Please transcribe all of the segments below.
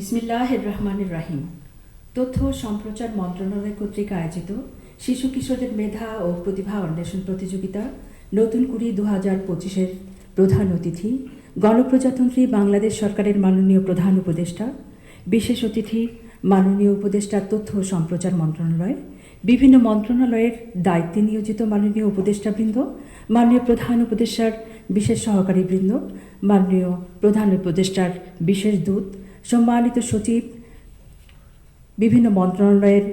বিসমিল্লাহ রহমানুর রাহিম। তথ্য সম্প্রচার মন্ত্রণালয় কর্তৃক আয়োজিত শিশু কিশোরদের মেধা ও প্রতিভা অন্বেষণ প্রতিযোগিতা নতুন কুড়ি দু হাজার পঁচিশের প্রধান অতিথি, গণপ্রজাতন্ত্রী বাংলাদেশ সরকারের মাননীয় প্রধান উপদেষ্টা, বিশেষ অতিথি, মাননীয় উপদেষ্টা তথ্য সম্প্রচার মন্ত্রণালয়, বিভিন্ন মন্ত্রণালয়ের দায়িত্বে নিয়োজিত মাননীয় উপদেষ্টাবৃন্দ, মাননীয় প্রধান উপদেষ্টার বিশেষ সহকারী বৃন্দ মাননীয় প্রধান উপদেষ্টার বিশেষ দূত সম্মানিত সচিব, বিভিন্ন মন্ত্রণালয়ের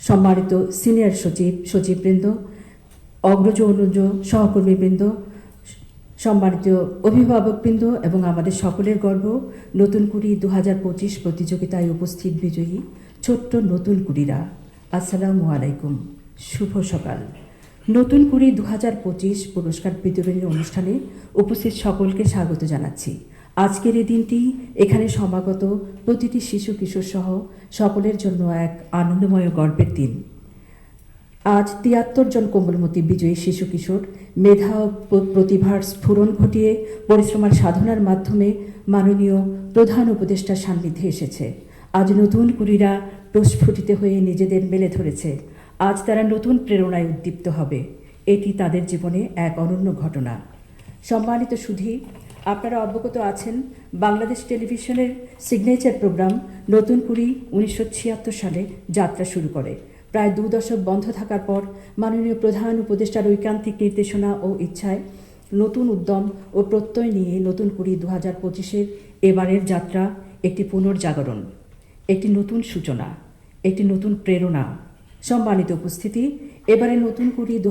সম্মানিত সিনিয়র সচিব, সচিববৃন্দ অগ্রজ অনুজ সহকর্মীবৃন্দ, সম্মানিত অভিভাবকবৃন্দ এবং আমাদের সকলের গর্ব, নতুন কুড়ি দু হাজার পঁচিশ প্রতিযোগিতায় উপস্থিত বিজয়ী ছোট্ট নতুন কুড়িরা। আসসালামু আলাইকুম। শুভ সকাল। নতুন কুড়ি দু হাজার পঁচিশ পুরস্কার বিতরণী অনুষ্ঠানে উপস্থিত সকলকে স্বাগত জানাচ্ছি। আজকের এই দিনটি এখানে সমাগত প্রতিটি শিশু কিশোর সহ সকলের জন্য এক আনন্দময় গর্বের দিন। আজ তিয়াত্তর জন কোমলমতি বিজয়ী শিশু কিশোর মেধা প্রতিভার স্ফুরণ ঘটিয়ে পরিশ্রমার সাধনার মাধ্যমে মাননীয় প্রধান উপদেষ্টার সান্নিধ্যে এসেছে। আজ নতুন কুড়িরা প্রস্ফুটিত হয়ে নিজেদের মেলে ধরেছে। আজ তারা নতুন প্রেরণায় উদ্দীপ্ত হবে। এটি তাদের জীবনে এক অনন্য ঘটনা। সম্মানিত সুধী আপনারা অবগত আছেন, বাংলাদেশ টেলিভিশনের সিগনেচার প্রোগ্রাম নতুন কুড়ি উনিশশো ছিয়াত্তর সালে যাত্রা শুরু করে। প্রায় দু দশক বন্ধ থাকার পর মাননীয় প্রধান উপদেষ্টার ঐকান্তিক নির্দেশনা ও ইচ্ছায় নতুন উদ্যম ও প্রত্যয় নিয়ে নতুন কুড়ি দু হাজার পঁচিশের এবারের যাত্রা একটি পুনর্জাগরণ, একটি নতুন সূচনা, একটি নতুন প্রেরণা। সম্মানিত উপস্থিতি এবারে নতুন কুড়ি দু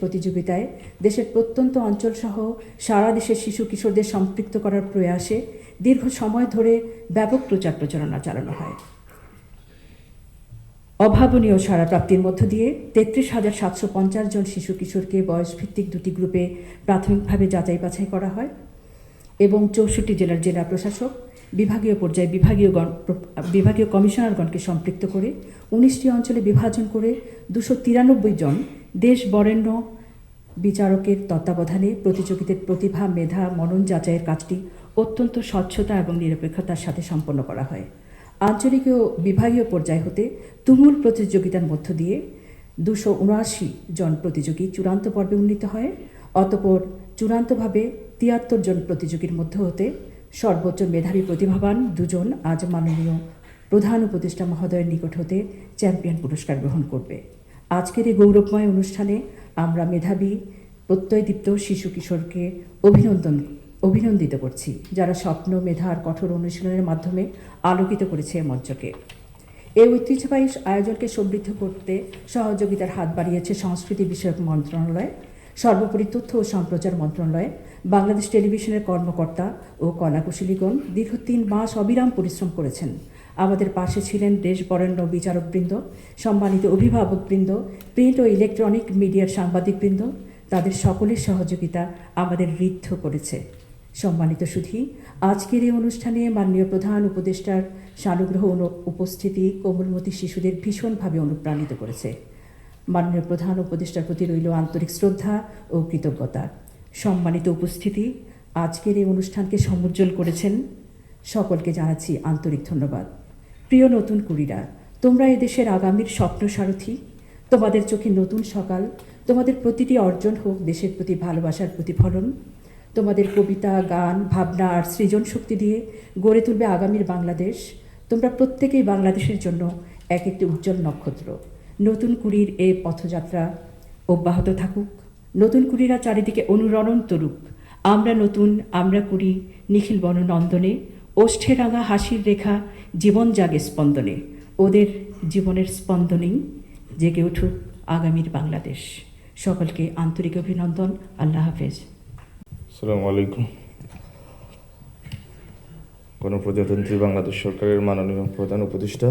প্রতিযোগিতায় দেশের প্রত্যন্ত অঞ্চল সহ সারা দেশের শিশু কিশোরদের সম্পৃক্ত করার প্রয়াসে দীর্ঘ সময় ধরে ব্যাপক প্রচার প্রচারণা চালানো হয়। অভাবনীয় সারা প্রাপ্তির মধ্য দিয়ে তেত্রিশ হাজার সাতশো পঞ্চাশ জন শিশু কিশোরকে বয়সভিত্তিক দুটি গ্রুপে প্রাথমিকভাবে যাচাই বাছাই করা হয় এবং চৌষট্টি জেলার জেলা প্রশাসক বিভাগীয় পর্যায়ে বিভাগীয় বিভাগীয় কমিশনারগণকে সম্পৃক্ত করে উনিশটি অঞ্চলে বিভাজন করে দুশো তিরানব্বই জন দেশ বরেণ্য বিচারকের তত্ত্বাবধানে প্রতিযোগিতার প্রতিভা, মেধা, মনন যাচাইয়ের কাজটি অত্যন্ত স্বচ্ছতা এবং নিরপেক্ষতার সাথে সম্পন্ন করা হয়। আঞ্চলিক ও বিভাগীয় পর্যায় হতে তুমুল প্রতিযোগিতার মধ্য দিয়ে দুশো উনআশি জন প্রতিযোগী চূড়ান্ত পর্বে উন্নীত হয়, অতপর চূড়ান্তভাবে তিয়াত্তর জন প্রতিযোগীর মধ্য হতে সর্বোচ্চ মেধাবী প্রতিভাবান দুজন আজ মাননীয় প্রধান উপদেষ্টা মহোদয়ের নিকট হতে চ্যাম্পিয়ন পুরস্কার গ্রহণ করবে। আজকের এই গৌরবময় অনুষ্ঠানে আমরা মেধাবী প্রত্যয়দীপ্ত শিশু কিশোরকে অভিনন্দন, অভিনন্দিত করছি, যারা স্বপ্ন, মেধা আর কঠোর অনুশীলনের মাধ্যমে আলোকিত করেছে মঞ্চকে। এই ঐতিহ্যবাহী আয়োজনকে সমৃদ্ধ করতে সহযোগিতার হাত বাড়িয়েছে সংস্কৃতি বিষয়ক মন্ত্রণালয় সর্বোপরি তথ্য ও সম্প্রচার মন্ত্রণালয়, বাংলাদেশ টেলিভিশনের কর্মকর্তা ও কলাকুশলীগণ দীর্ঘ তিন মাস অবিরাম পরিশ্রম করেছেন। আমাদের পাশে ছিলেন দেশ বরেণ্য বিচারকবৃন্দ, সম্মানিত অভিভাবকবৃন্দ, প্রিন্ট ও ইলেকট্রনিক মিডিয়ার সাংবাদিকবৃন্দ, তাদের সকলের সহযোগিতা আমাদের ঋদ্ধ করেছে। সম্মানিত সুধী, আজকের এই অনুষ্ঠানে মাননীয় প্রধান উপদেষ্টার সানুগ্রহ উপস্থিতি কোমলমতি শিশুদের ভীষণভাবে অনুপ্রাণিত করেছে। মাননীয় প্রধান উপদেষ্টার প্রতি রইল আন্তরিক শ্রদ্ধা ও কৃতজ্ঞতা। সম্মানিত উপস্থিতি, আজকের এই অনুষ্ঠানকে সমুজ্জ্বল করেছেন সকলকে জানাচ্ছি আন্তরিক ধন্যবাদ। প্রিয় নতুন কুড়িরা, তোমরা এদেশের আগামীর স্বপ্ন সারথী, তোমাদের চোখে নতুন সকাল, তোমাদের প্রতিটি অর্জন হোক দেশের প্রতি ভালোবাসার প্রতিফলন, তোমাদের কবিতা, গান, ভাবনা আর সৃজন শক্তি দিয়ে গড়ে তুলবে আগামীর বাংলাদেশ, তোমরা প্রত্যেকেই বাংলাদেশের জন্য এক একটি উজ্জ্বল নক্ষত্র। নতুন কুড়ির এ পথযাত্রা অব্যাহত থাকুক। নতুন কুড়িরা চারিদিকে অনুরণন তরুক। আমরা নতুন, আমরা কুড়ি, নিখিল বননন্দনে ওষ্ঠে রাঙা হাসির রেখা জীবন জাগে স্পন্দনে। ওদের জীবনের স্পন্দনেই জেগে উঠুক আগামীর বাংলাদেশ। সকলকে আন্তরিক অভিনন্দন। আল্লাহ হাফেজ। আসসালামু আলাইকুম। গণপ্রজাতন্ত্রী বাংলাদেশ সরকারের মাননীয় প্রধান উপদেষ্টা,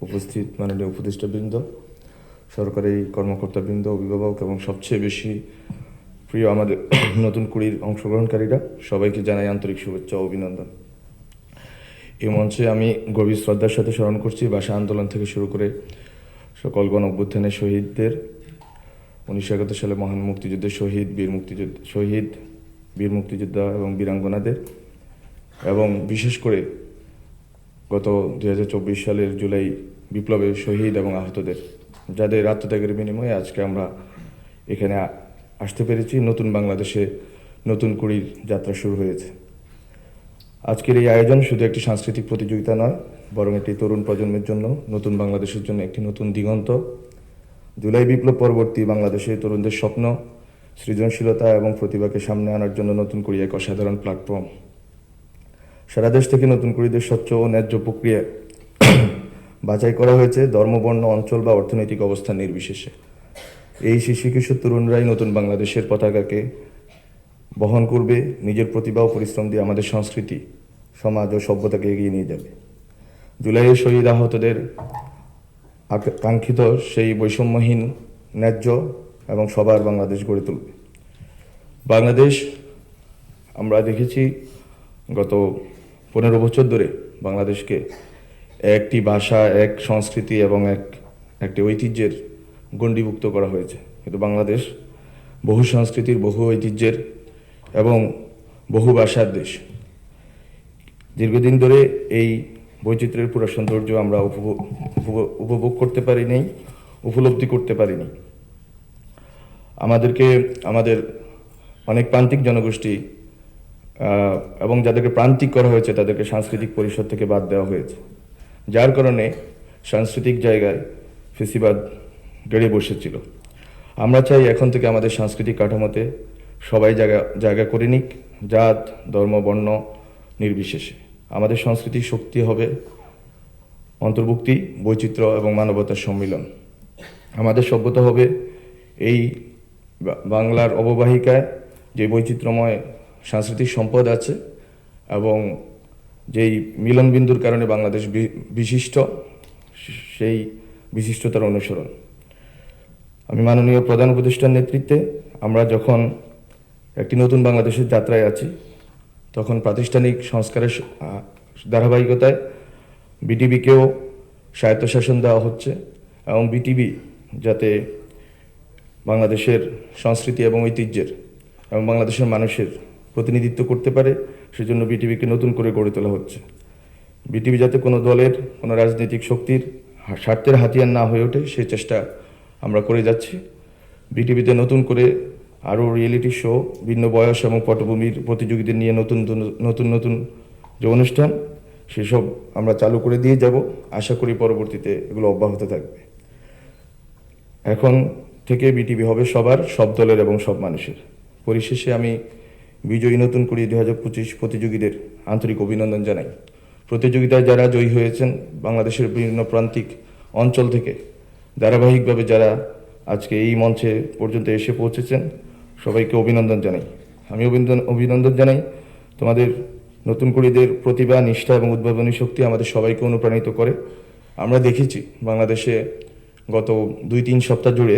উপস্থিত মাননীয় উপদেষ্টাবৃন্দ সরকারি কর্মকর্তাবৃন্দ, অভিভাবক এবং সবচেয়ে বেশি প্রিয় আমাদের নতুন কুড়ির অংশগ্রহণকারীরা, সবাইকে জানাই আন্তরিক শুভেচ্ছা ও অভিনন্দন। এই মঞ্চে আমি গভীর শ্রদ্ধার সাথে স্মরণ করছি, ভাষা আন্দোলন থেকে শুরু করে সকল গণ অভ্যুত্থানের শহীদদের, উনিশশো একাত্তর সালে মহান মুক্তিযুদ্ধের শহীদ, বীর মুক্তিযুদ্ধ, শহীদ, বীর মুক্তিযোদ্ধা এবং বীরাঙ্গনাদের এবং বিশেষ করে গত দু হাজার চব্বিশ সালের জুলাই বিপ্লবের শহীদ এবং আহতদের। যাদের আত্মত্যাগের বিনিময়ে আজকে আমরা এখানে আসতে পেরেছি। নতুন বাংলাদেশে নতুন কুড়ির যাত্রা শুরু হয়েছে। আজকের এই আয়োজন শুধু একটি সাংস্কৃতিক প্রতিযোগিতা নয়, বরং এটি তরুণ প্রজন্মের জন্য, নতুন বাংলাদেশের জন্য একটি নতুন দিগন্ত। জুলাই বিপ্লব পরবর্তী বাংলাদেশে তরুণদের স্বপ্ন, সৃজনশীলতা এবং প্রতিভাকে সামনে আনার জন্য নতুন করি এক অসাধারণ প্ল্যাটফর্ম সারা দেশ থেকে নতুন কুড়িদের স্বচ্ছ ও ন্যায্য প্রক্রিয়া বাছাই করা হয়েছে ধর্মবর্ণ, অঞ্চল বা অর্থনৈতিক অবস্থান নির্বিশেষে। এই শিশু কিশোর তরুণরাই নতুন বাংলাদেশের পতাকাকে বহন করবে, নিজের প্রতিভা ও পরিশ্রম দিয়ে আমাদের সংস্কৃতি, সমাজ ও সভ্যতাকে এগিয়ে নিয়ে যাবে। জুলাইয়ের শহীদ আহতদের কাঙ্ক্ষিত সেই বৈষম্যহীন, ন্যায্য এবং সবার বাংলাদেশ গড়ে তুলবে। বাংলাদেশ, আমরা দেখেছি গত পনেরো বছর ধরে বাংলাদেশকে একটি ভাষা, এক সংস্কৃতি এবং এক, একটি ঐতিহ্যের গণ্ডীভুক্ত করা হয়েছে। কিন্তু বাংলাদেশ বহু সংস্কৃতির, বহু ঐতিহ্যের এবং বহু ভাষার দেশ। দীর্ঘদিন ধরে এই বৈচিত্র্যের পুরো সৌন্দর্য আমরা উপভোগ করতে পারিনি উপলব্ধি করতে পারিনি আমাদেরকে, আমাদের অনেক প্রান্তিক জনগোষ্ঠী এবং যাদেরকে প্রান্তিক করা হয়েছে, তাদেরকে সাংস্কৃতিক পরিষদ থেকে বাদ দেওয়া হয়েছে। যার কারণে সাংস্কৃতিক জায়গায় ফেসিবাদ বেড়ে বসেছিল। আমরা চাই এখন থেকে আমাদের সাংস্কৃতিক কাঠামোতে সবাই জায়গা জায়গা করে নিক, জাত, ধর্ম, বর্ণ নির্বিশেষে। আমাদের সংস্কৃতির শক্তি হবে অন্তর্ভুক্তি, বৈচিত্র্য এবং মানবতার সম্মিলন। আমাদের সভ্যতা হবে এই বাংলার অববাহিকায় যে বৈচিত্র্যময় সাংস্কৃতিক সম্পদ আছে এবং যেই মিলনবিন্দুর কারণে বাংলাদেশ বিশিষ্ট, সেই বিশিষ্টতার অনুসরণ। আমি মাননীয় প্রধান উপদেষ্টার নেতৃত্বে আমরা যখন একটি নতুন বাংলাদেশের যাত্রায় আছি, তখন প্রাতিষ্ঠানিক সংস্কারের ধারাবাহিকতায় বিটিভিকেও স্বায়ত্তশাসন দেওয়া হচ্ছে এবং বিটিভি যাতে বাংলাদেশের সংস্কৃতি এবং ঐতিহ্যের এবং বাংলাদেশের মানুষের প্রতিনিধিত্ব করতে পারে সেজন্য বিটিভিকে নতুন করে গড়ে তোলা হচ্ছে। বিটিভি যাতে কোনো দলের, কোনো রাজনৈতিক শক্তির স্বার্থের হাতিয়ার না হয়ে ওঠে সেই চেষ্টা আমরা করে যাচ্ছি। বিটিভিতে নতুন করে আরও রিয়েলিটি শো ভিন্ন বয়স এবং পটভূমির প্রতিযোগীদের নিয়ে নতুন- নতুন নতুন যে অনুষ্ঠান, সেসব আমরা চালু করে দিয়ে যাব। আশা করি পরবর্তীতে এগুলো অব্যাহত থাকবে। এখন থেকে বিটিভি হবে সবার, সব দলের এবং সব মানুষের। পরিশেষে আমি বিজয়ী নতুন কুড়ি দুই হাজার পঁচিশ প্রতিযোগীদের আন্তরিক অভিনন্দন জানাই। প্রতিযোগিতায় যারা জয়ী হয়েছেন বাংলাদেশের বিভিন্ন প্রান্তিক অঞ্চল থেকে, ধারাবাহিকভাবে যারা আজকে এই মঞ্চে পর্যন্ত এসে পৌঁছেছেন, সবাইকে অভিনন্দন জানাই। আমি অভিনন্দন অভিনন্দন জানাই তোমাদের নতুন কুড়িদের প্রতিভা, নিষ্ঠা এবং উদ্ভাবনী শক্তি আমাদের সবাইকে অনুপ্রাণিত করে। আমরা দেখেছি বাংলাদেশে গত দুই তিন সপ্তাহ জুড়ে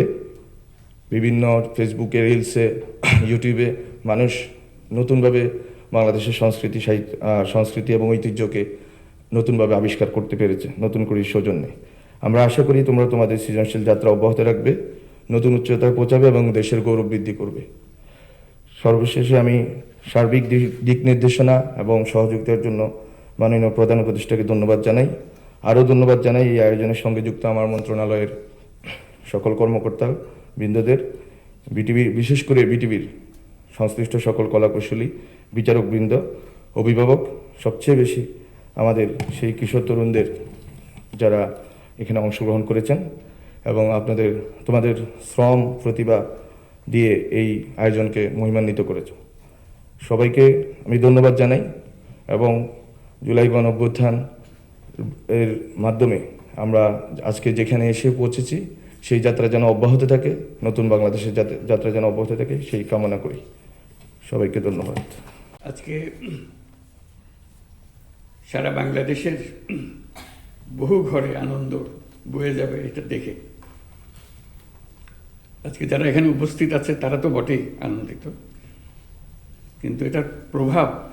বিভিন্ন ফেসবুকে, রিলসে, ইউটিউবে মানুষ নতুনভাবে বাংলাদেশের সংস্কৃতি সাহিত্য সংস্কৃতি এবং ঐতিহ্যকে নতুনভাবে আবিষ্কার করতে পেরেছে, নতুন করে সৌজন্যে। আমরা আশা করি তোমরা তোমাদের সৃজনশীল যাত্রা অব্যাহত রাখবে, নতুন উচ্চতায় পৌঁছাবে এবং দেশের গৌরব বৃদ্ধি করবে। সর্বশেষে আমি সার্বিক দিক- নির্দেশনা এবং সহযোগিতার জন্য মাননীয় প্রধান উপদেষ্টাকে ধন্যবাদ জানাই। আরও ধন্যবাদ জানাই এই আয়োজনের সঙ্গে যুক্ত আমার মন্ত্রণালয়ের সকল কর্মকর্তা বৃন্দদের, বিটিভি, বিশেষ করে বিটিভির সংশ্লিষ্ট সকল কলাকুশলী বিচারক বৃন্দ অভিভাবক, সবচেয়ে বেশি আমাদের সেই কিশোর তরুণদের যারা এখানে অংশগ্রহণ করেছেন এবং আপনাদের, তোমাদের শ্রম প্রতিভা দিয়ে এই আয়োজনকে মহিমান্বিত করেছ। সবাইকে আমি ধন্যবাদ জানাই এবং জুলাই গণ অভ্যুত্থান এর মাধ্যমে আমরা আজকে যেখানে এসে পৌঁছেছি, সেই যাত্রা যেন অব্যাহত থাকে, নতুন বাংলাদেশের যাত্রা যেন অব্যাহত থাকে, সেই কামনা করি। সবাইকে ধন্যবাদ। আজকে সারা বাংলাদেশের বহু ঘরে আনন্দ বয়ে যাবে এটা দেখে। আজকে যারা এখানে উপস্থিত আছে, তারা তো বটেই আনন্দিত। কিন্তু এটার প্রভাব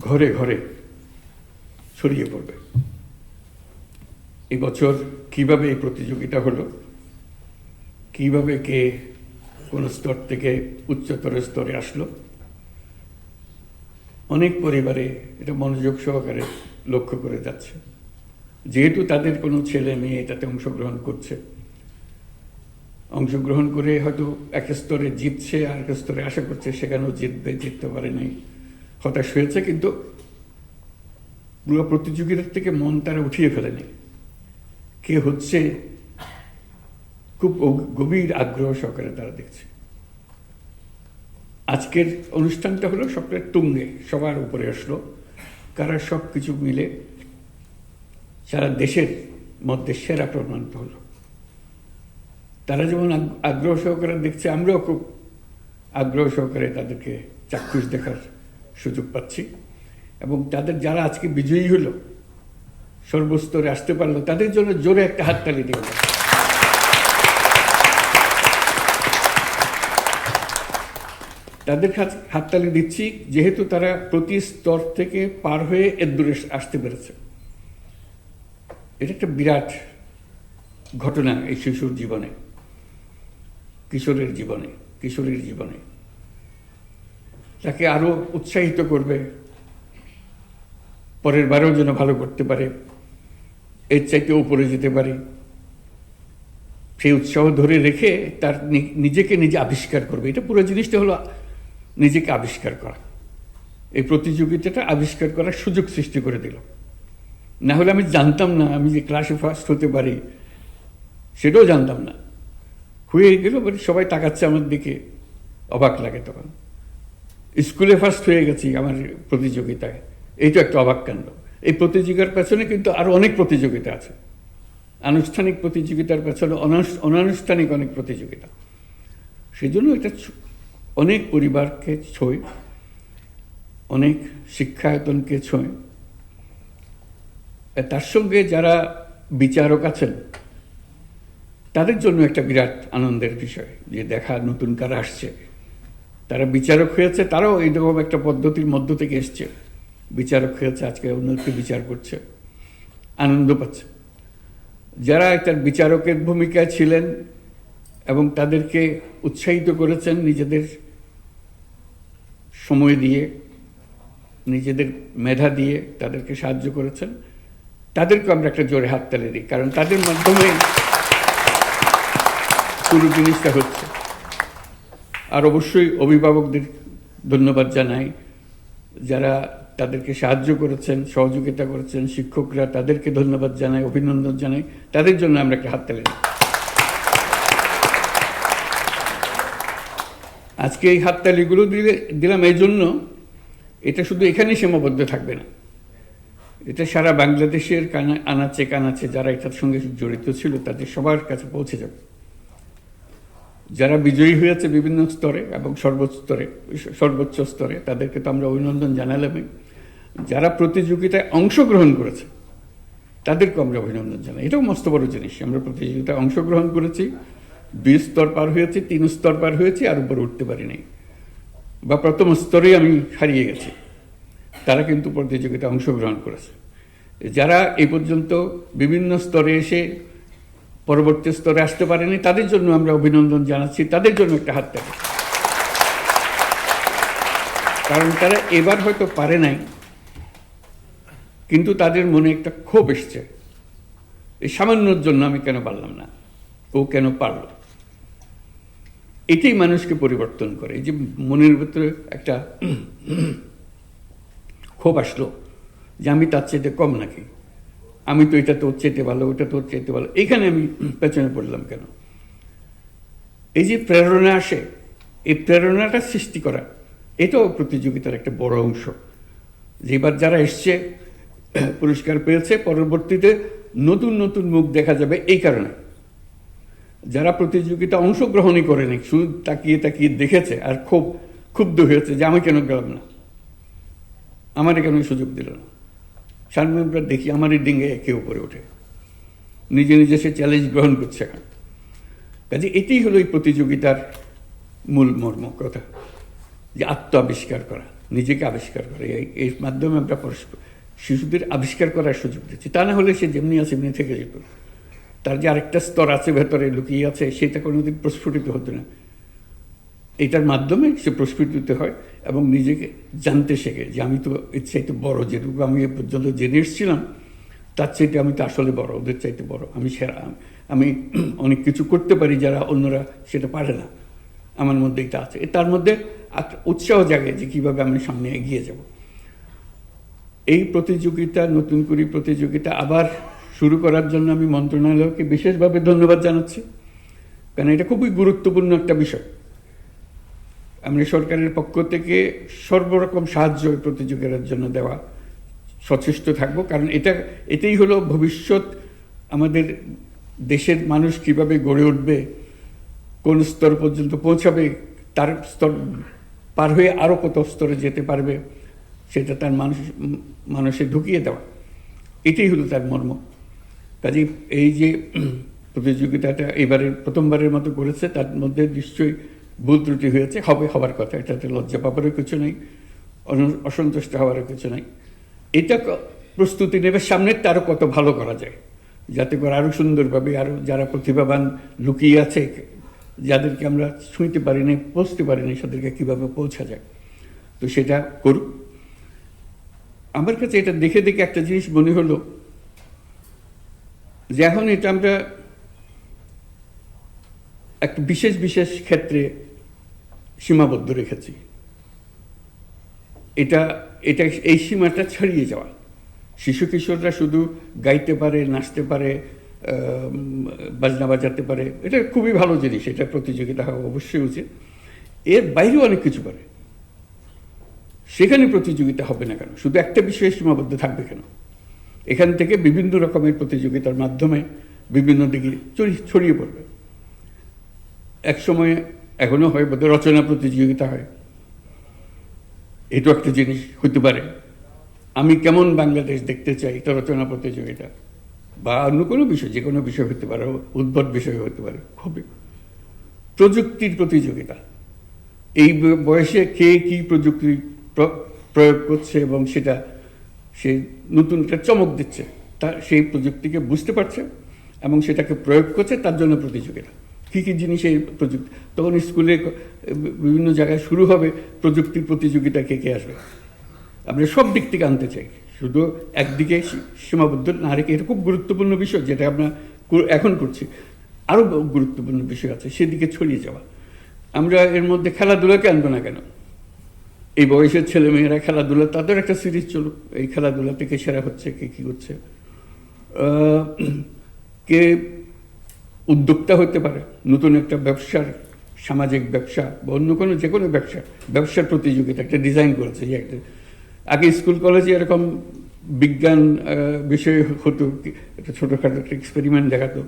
ঘরে ঘরে ছড়িয়ে পড়বে। এবছর বছর কীভাবে এই প্রতিযোগিতা হলো? কীভাবে কে কোন স্তর থেকে উচ্চতর স্তরে আসলো। অনেক পরিবারে এটা মনোযোগ সহকারে লক্ষ্য করে যাচ্ছে। যেহেতু তাদের কোনো ছেলে মেয়ে এটাতে অংশগ্রহণ করছে, অংশগ্রহণ করে হয়তো এক স্তরে জিতছে আর এক স্তরে আশা করছে সেখানেও জিতবে, জিততে পারে নাই, হতাশ হয়েছে, কিন্তু পুরো প্রতিযোগিতার থেকে মন তারা উঠিয়ে ফেলেনি। কে হচ্ছে খুব গভীর আগ্রহ সহকারে তারা দেখছে। আজকের অনুষ্ঠানটা হলো সবটা তুঙ্গে, সবার উপরে আসলো। কারা সব কিছু মিলে সারা দেশের মধ্যে সেরা প্রমাণিত হলো। তারা যেমন আগ্রহ সহকারে দেখছে, আমরাও খুব আগ্রহ সহকারে তাদেরকে চাক্ষুষ দেখার সুযোগ পাচ্ছি। এবং তাদের যারা আজকে বিজয়ী হলো, সর্বস্তরে আসতে পারল, তাদের জন্য জোরে একটা হাততালি দিয়ে তাদের হাত- হাততালি দিচ্ছি, যেহেতু তারা প্রতি স্তর থেকে পার হয়ে এর দূরে আসতে পেরেছে। এটা একটা বিরাট ঘটনা এই শিশুর জীবনে, কিশোরের জীবনে, কিশোরীর জীবনে। তাকে আরও উৎসাহিত করবে, পরের বারেও যেন ভালো করতে পারে, এর চাইতে উপরে যেতে পারে। সেই উৎসাহ ধরে রেখে তার নিজেকে নিজে আবিষ্কার করবে। এটা পুরো জিনিসটা হলো নিজেকে আবিষ্কার করা। এই প্রতিযোগিতাটা আবিষ্কার করার সুযোগ সৃষ্টি করে দিল। না হলে আমি জানতাম না, আমি যে ক্লাসে ফার্স্ট হতে পারি, সেটাও জানতাম না। হয়ে গেল মানে সবাই তাকাচ্ছে আমার দিকে, অবাক লাগে তখন। স্কুলে ফার্স্ট হয়ে গেছি আমার প্রতিযোগিতায় এইটা একটা অবাক কাণ্ড। এই প্রতিযোগিতার পেছনে কিন্তু আরও অনেক প্রতিযোগিতা আছে। আনুষ্ঠানিক প্রতিযোগিতার পেছনে অনানুষ- অনানুষ্ঠানিক অনেক প্রতিযোগিতা। সেই জন্য এটা অনেক পরিবারকে ছোঁয় অনেক শিক্ষায়তনকে ছোঁয় তার সঙ্গে যারা বিচারক আছেন, তাদের জন্য একটা বিরাট আনন্দের বিষয় যে দেখা নতুন কারা আসছে। তারা বিচারক হয়েছে, তারাও এইরকম একটা পদ্ধতির মধ্য থেকে এসছে। বিচারক হয়েছে, আজকে অন্যকে বিচার করছে। আনন্দ পাচ্ছে। যারা তার বিচারকের ভূমিকায় ছিলেন এবং তাদেরকে উৎসাহিত করেছেন নিজেদের সময় দিয়ে, নিজেদের মেধা দিয়ে তাদেরকে সাহায্য করেছেন। তাদেরকে আমরা একটা জোরে হাততালি দিই, কারণ তাদের মাধ্যমে পুরো জিনিসটা হচ্ছে। আর অবশ্যই অভিভাবকদের ধন্যবাদ জানাই, যারা তাদেরকে সাহায্য করেছেন, সহযোগিতা করেছেন, শিক্ষকরা তাদেরকে ধন্যবাদ জানাই, অভিনন্দন জানাই। তাদের জন্য আমরা একটা হাততালি দিই। আজকে এই হাততালিগুলো দিলে, দিলাম এই জন্য এটা শুধু এখানেই সীমাবদ্ধ থাকবে না। এটা সারা বাংলাদেশের কানা, আনাচে কানাচে যারা এটার সঙ্গে জড়িত ছিল তাদের সবার কাছে পৌঁছে যাবে। যারা বিজয়ী হয়েছে বিভিন্ন স্তরে এবং সর্বোচ্চ স্তরে সর্বোচ্চ স্তরে, তাদেরকে তো আমরা অভিনন্দন জানালামই যারা প্রতিযোগিতায় অংশগ্রহণ করেছে তাদেরকে আমরা অভিনন্দন জানাই। এটাও মস্ত বড় জিনিস। আমরা প্রতিযোগিতায় অংশগ্রহণ করেছি দুই স্তর পার হয়েছি, তিন স্তর পার হয়েছি, আর উপরে উঠতে পারি নাই বা প্রথম স্তরেই আমি হারিয়ে গেছি। তারা কিন্তু প্রতিযোগিতায় অংশগ্রহণ করেছে। যারা এই পর্যন্ত বিভিন্ন স্তরে এসে পরবর্তী স্তরে আসতে পারেনি, তাদের জন্য আমরা অভিনন্দন জানাচ্ছি। তাদের জন্য একটা হাত থাকে কারণ তারা এবার হয়তো পারে নাই, কিন্তু তাদের মনে একটা ক্ষোভ এসছে। এই সামান্যর জন্য আমি কেন পারলাম না? ও কেন পারল? এটাই মানুষকে পরিবর্তন করে। যে মনের ভিতরে একটা ক্ষোভ আসলো যে আমি তার চেয়ে কম নাকি? আমি তো এটা তোর চেতে ভালো, ওটা তোর চেতে ভালো। এইখানে আমি পেছনে পড়লাম কেন? এই যে প্রেরণা আসে, এই প্রেরণাটা সৃষ্টি করা, এটাও প্রতিযোগিতার একটা বড় অংশ। যে এবার যারা এসছে, পুরস্কার পেয়েছে, পরবর্তীতে নতুন নতুন মুখ দেখা যাবে এই কারণে। যারা প্রতিযোগিতা অংশগ্রহণই করেনি শুধু তাকিয়ে তাকিয়ে দেখেছে আর খুব ক্ষুব্ধ হয়েছে যে আমি কেন গেলাম না। আমার কেন সুযোগ দিল না? সামনে দেখি আমারই ডিঙ্গে একে উপরে ওঠে। নিজে নিজে সে চ্যালেঞ্জ গ্রহণ করছে এখন। কাজে এটাই হলো এই প্রতিযোগিতার মূল মর্ম কথা, যে আত্ম আবিষ্কার করা, নিজেকে আবিষ্কার করা। এই, এর মাধ্যমে আমরা পরস্পর শিশুদের আবিষ্কার করার সুযোগ দিচ্ছি। তা না হলে সে যেমনি আছে, এমনি থেকে যেত। তার যে আরেকটা স্তর আছে, ভেতরে লুকিয়ে আছে, সেটা কোনোদিন প্রস্ফুটিত হতো না। এটার মাধ্যমে সে প্রস্ফুটিত হয় এবং নিজেকে জানতে শেখে যে আমি তো এর চাইতে বড়, যেটুকু আমি এ পর্যন্ত জেনে এসেছিলাম, তার চাইতে আমি তো আসলে বড়, ওদের চাইতে বড়। আমি সেরা, আমি অনেক কিছু করতে পারি যারা অন্যরা সেটা পারে না। আমার মধ্যে এটা আছে। তার মধ্যে উৎসাহ জাগে যে কীভাবে আমি সামনে এগিয়ে যাব। এই প্রতিযোগিতা, নতুন করে প্রতিযোগিতা আবার শুরু করার জন্য আমি মন্ত্রণালয়কে বিশেষভাবে ধন্যবাদ জানাচ্ছি, কারণ এটা খুবই গুরুত্বপূর্ণ একটা বিষয়। আমরা সরকারের পক্ষ থেকে সর্বরকম সাহায্য প্রতিযোগিতার জন্য দেওয়া সচেষ্ট থাকব, কারণ এটা, এটাই হলো ভবিষ্যৎ আমাদের দেশের মানুষ কীভাবে গড়ে উঠবে, কোন স্তর পর্যন্ত পৌঁছাবে, তার স্তর পার হয়ে আরও কত স্তরে যেতে পারবে, সেটা তার মানুষ, মানুষে ঢুকিয়ে দেওয়া। এটাই হলো তার মর্ম। কাজে, এই যে প্রতিযোগিতাটা এবারে প্রথমবারের মতো করেছে, তার মধ্যে নিশ্চয়ই ভুল ত্রুটি হয়েছে, হবে হবার কথা, এটাতে লজ্জা পাবারও কিছু নেই অসন্তুষ্ট হওয়ারও কিছু নেই। এটা প্রস্তুতি নেবে, সামনের আরও কত ভালো করা যায়। যাতে করে আরও সুন্দরভাবে আরও যারা প্রতিভাবান লুকিয়ে আছে, যাদেরকে আমরা ছুঁইতে পারিনি, পৌঁছতে পারিনি তাদেরকে কীভাবে পৌঁছা যায়। তো সেটা করুক। আমার কাছে এটা দেখে দেখে একটা জিনিস মনে হলো যে এখন এটা আমরা একটা বিশেষ বিশেষ ক্ষেত্রে সীমাবদ্ধ রেখেছি। এটা এটা এই সীমাটা ছাড়িয়ে যাওয়া। শিশু কিশোররা শুধু গাইতে পারে, নাচতে পারে বাজনা বাজাতে পারে, এটা খুবই ভালো জিনিস, এটা প্রতিযোগিতা হওয়া অবশ্যই উচিত। এর বাইরেও অনেক কিছু পারে। সেখানে প্রতিযোগিতা হবে না কেন? শুধু একটা বিষয়ে সীমাবদ্ধ থাকবে কেন? এখান থেকে বিভিন্ন রকমের প্রতিযোগিতার মাধ্যমে বিভিন্ন দিকে ছড়িয়ে পড়বে। এক সময় এখনও হয় বোধহয় রচনা প্রতিযোগিতা হয়। এটাও একটা জিনিস হতে পারে। আমি কেমন বাংলাদেশ দেখতে চাই, এটা রচনা প্রতিযোগিতা বা অন্য কোনো বিষয়, যে কোনো বিষয় হতে পারে, উদ্ভট বিষয় হতে পারে হবে প্রযুক্তির প্রতিযোগিতা। এই বয়সে কে কি প্রযুক্তি প্রয়োগ করছে এবং সেটা সে নতুন একটা চমক দিচ্ছে। তা সেই প্রযুক্তিকে বুঝতে পারছে এবং সেটাকে প্রয়োগ করছে, তার জন্য প্রতিযোগিতা কী কী জিনিস এই প্রযুক্তি, তখন স্কুলে বিভিন্ন জায়গায় শুরু হবে প্রযুক্তির প্রতিযোগিতা কে কে আসবে। আমরা সব দিক থেকে আনতে চাই। শুধু একদিকে সীমাবদ্ধ না রেখে এটা খুব গুরুত্বপূর্ণ বিষয় যেটা আমরা এখন করছি। আরও গুরুত্বপূর্ণ বিষয় আছে, সেদিকে ছড়িয়ে যাওয়া। আমরা এর মধ্যে খেলাধুলাকে আনব না কেন? এই বয়সের ছেলেমেয়েরা খেলাধুলা, তাদের একটা সিরিজ চলুক। এই খেলাধুলা থেকে সেরা হচ্ছে কে, কী করছে। কে উদ্যোক্তা হতে পারে, নতুন একটা ব্যবসার, সামাজিক ব্যবসা বা অন্য কোনো, যে কোনো ব্যবসা, ব্যবসার প্রতিযোগিতা, একটা ডিজাইন করেছে যে একটা। আগে স্কুল, কলেজে এরকম বিজ্ঞান বিষয় হতো একটা ছোটোখাটো একটা এক্সপেরিমেন্ট দেখাতো,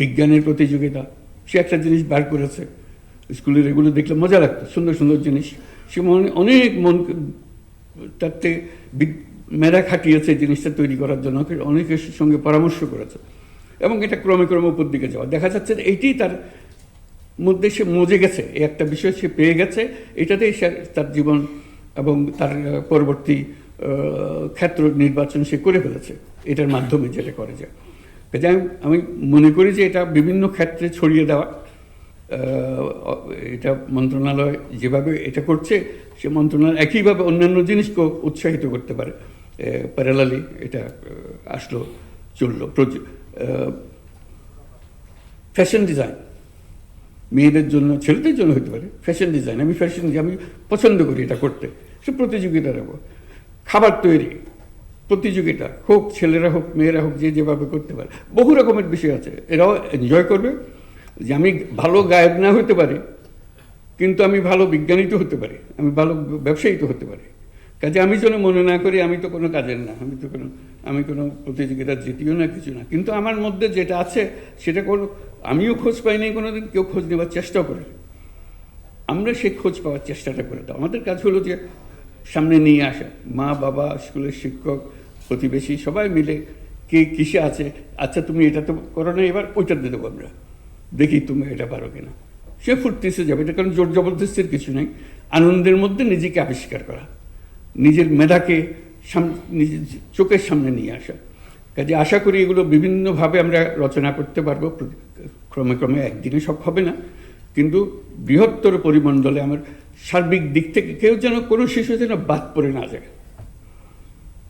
বিজ্ঞানের প্রতিযোগিতা, সে একটা জিনিস বার করেছে। স্কুলের এগুলো দেখলে মজা লাগতো, সুন্দর সুন্দর জিনিস। সে মনে অনেক মন তাতে মেধা খাটিয়েছে জিনিসটা তৈরি করার জন্য অনেকের সঙ্গে পরামর্শ করেছে। এবং এটা ক্রমে ক্রমে উপর দিকে যাওয়া। দেখা যাচ্ছে যে এইটাই তার মধ্যে সে মজে গেছে। এই একটা বিষয় সে পেয়ে গেছে। এটাতেই সে তার জীবন এবং তার পরবর্তী ক্ষেত্র নির্বাচন সে করে ফেলেছে। এটার মাধ্যমে যেটা করে যায় আমি মনে করি যে এটা বিভিন্ন ক্ষেত্রে ছড়িয়ে দেওয়া। এটা মন্ত্রণালয় যেভাবে এটা করছে, সে মন্ত্রণালয় একইভাবে অন্যান্য জিনিসকেও উৎসাহিত করতে পারে। প্যারালালি এটা আসলো, চলল। ফ্যাশন ডিজাইন মেয়েদের জন্য, ছেলেদের জন্য হতে পারে ফ্যাশন ডিজাইন আমি ফ্যাশন আমি পছন্দ করি এটা করতে। সে প্রতিযোগিতা দেবো খাবার তৈরি, প্রতিযোগিতা, হোক ছেলেরা হোক, মেয়েরা হোক, যে যেভাবে করতে পারে। বহু রকমের বিষয় আছে। এরাও এনজয় করবে। যে আমি ভালো গায়ক না হতে পারি, কিন্তু আমি ভালো বিজ্ঞানী তো হতে পারি, আমি ভালো ব্যবসায়ী তো হতে পারি। কাজে আমি যেন মনে না করি, আমি তো কোনো কাজের না, আমি তো কোনো, আমি কোনো প্রতিযোগিতার জিতিও না, কিছু না। কিন্তু আমার মধ্যে যেটা আছে, সেটা কোনো, আমিও খোঁজ পাইনি কোনোদিন, কেউ খোঁজ নেবার চেষ্টাও করে। আমরা সেই খোঁজ পাওয়ার চেষ্টাটা করে দাও। আমাদের কাজ হলো যে সামনে নিয়ে আসা। মা, বাবা, স্কুলের শিক্ষক, প্রতিবেশী, সবাই মিলে কে কিসে আছে আচ্ছা তুমি এটা তো করো না, এবার ওইটা দেবো আমরা। দেখি তুমি এটা পারো কিনা। সে ফুর্তিসে যাবে, এটা কারণ জোর জবরদস্তির কিছু নেই। আনন্দের মধ্যে নিজেকে আবিষ্কার করা। নিজের মেধাকে নিজের চোখের সামনে নিয়ে আসা। কাজে আশা করি এগুলো বিভিন্নভাবে আমরা রচনা করতে পারব। ক্রমে ক্রমে একদিনে সব হবে না। কিন্তু বৃহত্তর পরিমণ্ডলে আমার সার্বিক দিক থেকে কেউ যেন কোনো শিশু যেন বাদ পড়ে না যায়।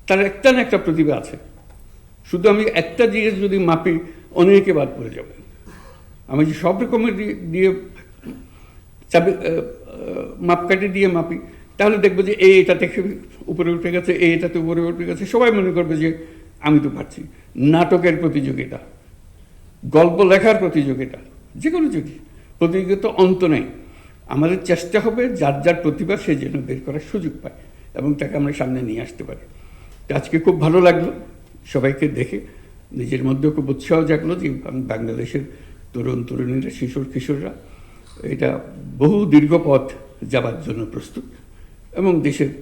তার একটা না একটা প্রতিভা আছে। শুধু আমি একটা জিনিস যদি মাপি, অনেকে বাদ পড়ে যাবে। আমি যে সব রকমের দিয়ে- চাবি মাপকাঠি দিয়ে মাপি, তাহলে দেখব যে এই এটা থেকে উপরে উঠে গেছে এই এটাতে উপরে উঠে গেছে। সবাই মনে করবে যে আমি তো পারছি। নাটকের প্রতিযোগিতা, গল্প লেখার প্রতিযোগিতা যে কোনো জিনিস প্রতিযোগিতা অন্ত নেই। আমাদের চেষ্টা হবে যার যার প্রতিভা সে যেন বের করার সুযোগ পায় এবং তাকে আমরা সামনে নিয়ে আসতে পারি। আজকে খুব ভালো লাগল সবাইকে দেখে। নিজের মধ্যেও খুব উৎসাহ জাগলো যে বাংলাদেশের তরুণ তরুণীরা শিশুর কিশোররা, এটা বহু দীর্ঘ পথ যাবার জন্য প্রস্তুত এবং দেশের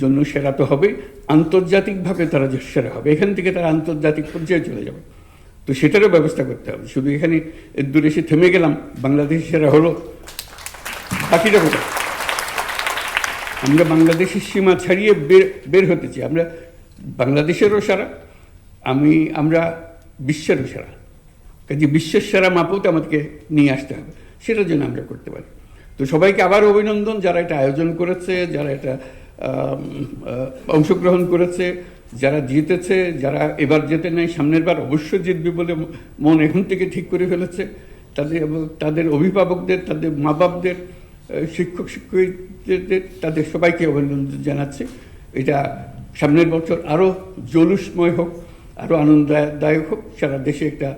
জন্য সেরা তো হবে, আন্তর্জাতিকভাবে তারা যে সেরা হবে, এখান থেকে তারা আন্তর্জাতিক পর্যায়ে চলে যাবে। তো সেটারও ব্যবস্থা করতে হবে। শুধু এখানে এর দূরে এসে থেমে গেলাম, বাংলাদেশ সেরা হলো বাকিটা কোথায় আমরা বাংলাদেশের সীমা ছাড়িয়ে বের বের হতে চাই। আমরা বাংলাদেশেরও সারা, আমি, আমরা বিশ্বেরও সেরা। কাজে বিশ্বের সেরা মাপও তো আমাদেরকে নিয়ে আসতে হবে। সেটার জন্য আমরা করতে পারি। তো সবাইকে আবার অভিনন্দন যারা এটা আয়োজন করেছে, যারা এটা অংশগ্রহণ করেছে, যারা জিতেছে, যারা এবার জেতে নেয় সামনের বার অবশ্যই জিতবে বলে মন এখন থেকে ঠিক করে ফেলেছে। তাদের তাদের অভিভাবকদের, তাদের মা বাপদের শিক্ষক শিক্ষকদের, তাদের সবাইকে অভিনন্দন জানাচ্ছে। এটা সামনের বছর আরও জলুসময় হোক আরও আনন্দদায়ক হোক, সারা দেশে একটা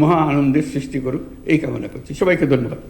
মহা আনন্দের সৃষ্টি করুক এই কামনা করছি। সবাইকে ধন্যবাদ।